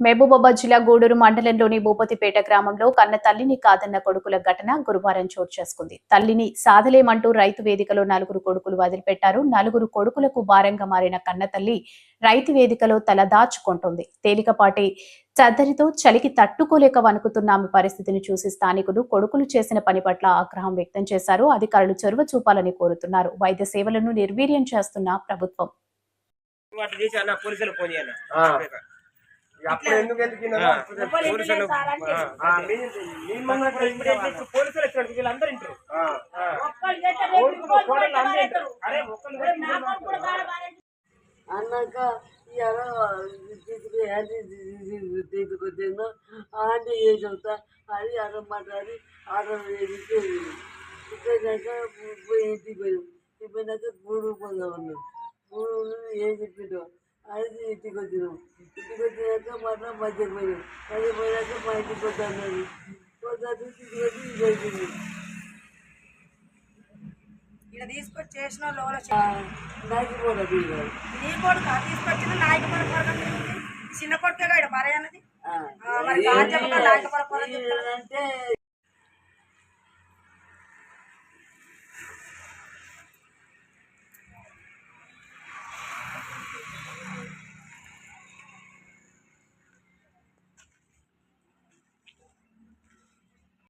మహబూబాబాద్ జిల్లా గూడూరు మండలంలోని భూపతిపేట గ్రామంలో కన్న తల్లిని కాదన్న కొడుకుల ఘటన గురువారం చోటు చేసుకుంది. తల్లిని సాధలేమంటూ రైతు వేదికలో నలుగురు కొడుకులు వదిలిపెట్టారు. నలుగురు కొడుకులకు భారంగా మారిన కన్న తల్లి రైతు వేదికలో తల దాచుకుంటుంది. తేలికపాటి చద్దరితో చలికి తట్టుకోలేక వణుకుతున్న ఆమె పరిస్థితిని చూసి స్థానికులు కొడుకులు చేసిన పని పట్ల ఆగ్రహం వ్యక్తం చేశారు. అధికారులు చొరవ చూపాలని కోరుతున్నారు. వైద్య సేవలను నిర్వీర్యం చేస్తున్న ప్రభుత్వం. అప్పుడు ఎందుకు ఎదిగినారో. పోలీసులు ఇప్పుడు? ఇప్పుడు వీళ్ళందరూ ఇంటారు. అరే ఒక్కళ్ళు అన్నాక తీసుకుని హ్యాండీ తీసుకొచ్చాను ఆంటీ ఏం చెబుతా అది అన్నం మాట్లాడి ఆర్డర్ వేసి ఇంటికి పోయాం పోయినాక గూడు పోదాం అన్నాం గూడు ఏం చెప్పిండు అది ఇంటికి వచ్చినాం. ఇంటికి వచ్చినాక మళ్ళీ మధ్య పోయాం మధ్య పోయినాక మా ఇంటికి అన్నారు పోతా ఇంటికి వచ్చి ఇది అయిపోయింది ఇక్కడ తీసుకొచ్చి చేసిన నీ కొడుకు? తీసుకొచ్చిన నాయక పడ చిన్న కొడుకే ఇక్కడ భార్య అన్నది? మరి నాయక అంటే